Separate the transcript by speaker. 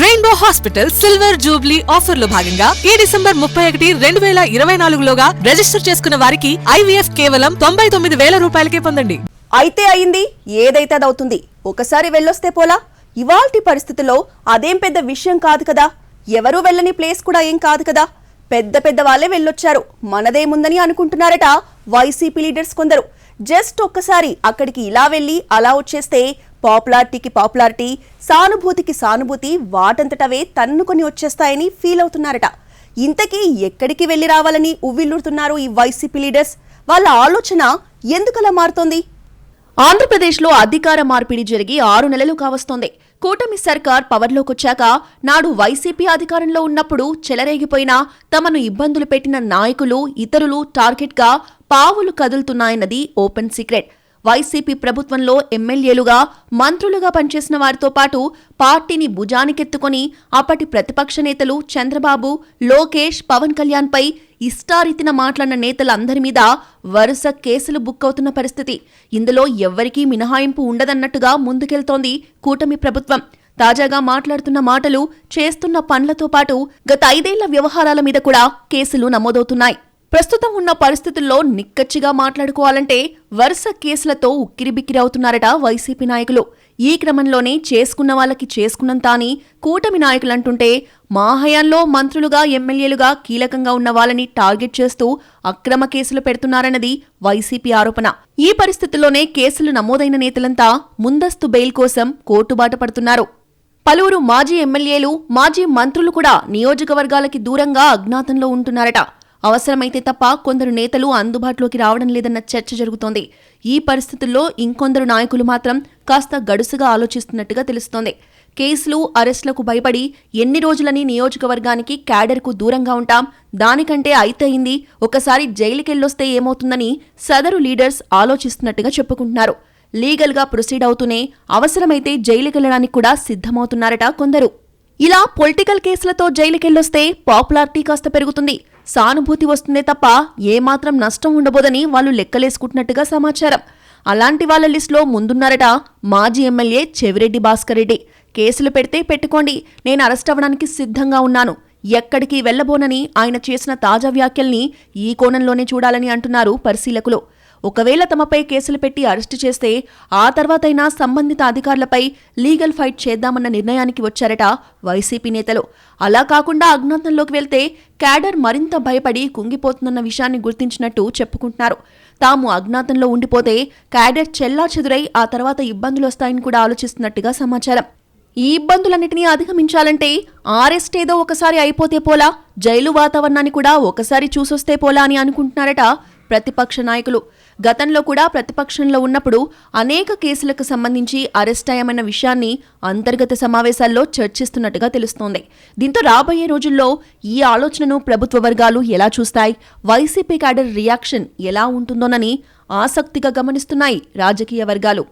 Speaker 1: Rainbow Hospital silver Jubilee ఆఫర్లో భాగంగా ఈ డిసెంబర్ ముప్పై ఒకటి రెండు వేల ఇరవై నాలుగులోగా రిజిస్టర్ చేసుకున్న వారికి ఐవీఎఫ్ కేవలం తొంభై తొమ్మిది వేల రూపాయలకే పొందండి.
Speaker 2: అయితే అయింది ఏదైతే అదవుతుంది ఒకసారి వెళ్ళొస్తే పోలా? ఇవాల్టి పరిస్థితుల్లో అదేం పెద్ద విషయం కాదు కదా. ఎవరూ వెళ్ళని ప్లేస్ కూడా ఏం కాదు కదా. పెద్ద పెద్ద వాళ్ళే వెళ్ళొచ్చారు. మనదేముందని అనుకుంటున్నారట వైసీపీ లీడర్స్ కొందరు. జస్ట్ ఒక్కసారి అక్కడికి ఇలా వెళ్ళి అలా వచ్చేస్తే పాపులారిటీకి పాపులారిటీ సానుభూతికి సానుభూతి వాటంతటవే తన్నుకొని వచ్చేస్తాయని ఫీల్ అవుతున్నారట. ఇంతకీ ఎక్కడికి వెళ్ళి రావాలని ఉవ్విల్లుడుతున్నారు ఈ వైసీపీ లీడర్స్? వాళ్ళ ఆలోచన ఎందుకలా మారుతోంది? ఆంధ్రప్రదేశ్లో అధికార మార్పిడి జరిగి ఆరు నెలలు కావస్తోంది. కూటమి సర్కార్ పవర్లోకొచ్చాక నాడు వైసీపీ అధికారంలో ఉన్నప్పుడు చెలరేగిపోయినా తమను ఇబ్బందులు పెట్టిన నాయకులు ఇతరులు టార్గెట్గా పావులు కదులుతున్నాయన్నది ఓపెన్ సీక్రెట్. వైసీపీ ప్రభుత్వంలో ఎమ్మెల్యేలుగా మంత్రులుగా పనిచేసిన వారితో పాటు పార్టీని భుజానికెత్తుకొని అప్పటి ప్రతిపక్ష నేతలు చంద్రబాబు లోకేష్ పవన్ కళ్యాణ్పై ఇష్టారీతిన మాట్లాడిన నేతలందరి మీద వరుస కేసులు బుక్ అవుతున్న పరిస్థితి. ఇందులో ఎవ్వరికీ మినహాయింపు ఉండదన్నట్టుగా ముందుకెళ్తోంది కూటమి ప్రభుత్వం. తాజాగా మాట్లాడుతున్న మాటలు చేస్తున్న పనులతో పాటు గత ఐదేళ్ళ వ్యవహారాల మీద కూడా కేసులు నమోదవుతున్నాయి. ప్రస్తుతం ఉన్న పరిస్థితుల్లో నిక్కచ్చిగా మాట్లాడుకోవాలంటే వరుస కేసులతో ఉక్కిరిబిక్కిరి అవుతున్నారట వైసీపీ నాయకులు. ఈ క్రమంలోనే చేసుకున్న వాళ్ళకి చేసుకున్నంత అని కూటమి నాయకులంటుంటే మా హయాంలో మంత్రులుగా ఎమ్మెల్యేలుగా కీలకంగా ఉన్న వాళ్ళని టార్గెట్ చేస్తూ అక్రమ కేసులు పెడుతున్నారన్నది వైసీపీ ఆరోపణ. ఈ పరిస్థితుల్లోనే కేసులు నమోదైన నేతలంతా ముందస్తు బెయిల్ కోసం కోర్టుబాట పడుతున్నారు. పలువురు మాజీ ఎమ్మెల్యేలు మాజీ మంత్రులు కూడా నియోజకవర్గాలకి దూరంగా అజ్ఞాతంలో ఉంటున్నారట. అవసరమైతే తప్ప కొందరు నేతలు అందుబాటులోకి రావడం లేదన్న చర్చ జరుగుతోంది. ఈ పరిస్థితుల్లో ఇంకొందరు నాయకులు మాత్రం కాస్త గడుసుగా ఆలోచిస్తున్నట్టుగా తెలుస్తోంది. కేసులు అరెస్టులకు భయపడి ఎన్ని రోజులని నియోజకవర్గానికి క్యాడర్కు దూరంగా ఉంటాం? దానికంటే అయితయింది ఒకసారి జైలుకెళ్ళొస్తే ఏమవుతుందని సదరు లీడర్స్ ఆలోచిస్తున్నట్టుగా చెప్పుకుంటున్నారు. లీగల్గా ప్రొసీడ్ అవుతూనే అవసరమైతే జైలుకెళ్ళడానికి కూడా సిద్ధమవుతున్నారట కొందరు. ఇలా పొలిటికల్ కేసులతో జైలుకెళ్ళొస్తే పాపులారిటీ కాస్త పెరుగుతుంది. సానుభూతి వస్తుందే తప్ప ఏమాత్రం నష్టం ఉండబోదని వాళ్ళు లెక్కలేసుకుంటున్నట్టుగా సమాచారం. అలాంటి వాళ్ళ లిస్టులో ముందున్నారట మాజీ ఎమ్మెల్యే చెవిరెడ్డి భాస్కర్ రెడ్డి. కేసులు పెడితే పెట్టుకోండి నేను అరెస్ట్ అవ్వడానికి సిద్ధంగా ఉన్నాను. ఎక్కడికి వెళ్ళబోనని ఆయన చేసిన తాజా వ్యాఖ్యల్ని ఈ కోణంలోనే చూడాలని అంటున్నారు పరిశీలకులు. ఒకవేళ తమపై కేసులు పెట్టి అరెస్టు చేస్తే ఆ తర్వాతైనా సంబంధిత అధికారులపై లీగల్ ఫైట్ చేద్దామన్న నిర్ణయానికి వచ్చారట వైసీపీ నేతలు. అలా కాకుండా అజ్ఞాతంలోకి వెళ్తే క్యాడర్ మరింత భయపడి కుంగిపోతుందన్న విషయాన్ని గుర్తించినట్టు చెప్పుకుంటున్నారు. తాము అజ్ఞాతంలో ఉండిపోతే క్యాడర్ చెల్లా చెదురై ఆ తర్వాత ఇబ్బందులు వస్తాయని కూడా ఆలోచిస్తున్నట్టుగా సమాచారం. ఈ ఇబ్బందులన్నిటినీ అధిగమించాలంటే ఆరెస్ట్ ఏదో ఒకసారి అయిపోతే పోలా జైలు వాతావరణాన్ని కూడా ఒకసారి చూసొస్తే పోలా అని అనుకుంటున్నారట ప్రతిపక్ష నాయకులు. గతంలో కూడా ప్రతిపక్షంలో ఉన్నప్పుడు అనేక కేసులకు సంబంధించి అరెస్ట్ అయ్యామన్న విషయాన్ని అంతర్గత సమావేశాల్లో చర్చిస్తున్నట్టుగా తెలుస్తోంది. దీంతో రాబోయే రోజుల్లో ఈ ఆలోచనను ప్రభుత్వ వర్గాలు ఎలా చూస్తాయి? వైసీపీ క్యాడర్ రియాక్షన్ ఎలా ఉంటుందోనని ఆసక్తిగా గమనిస్తున్నాయి రాజకీయ వర్గాలు.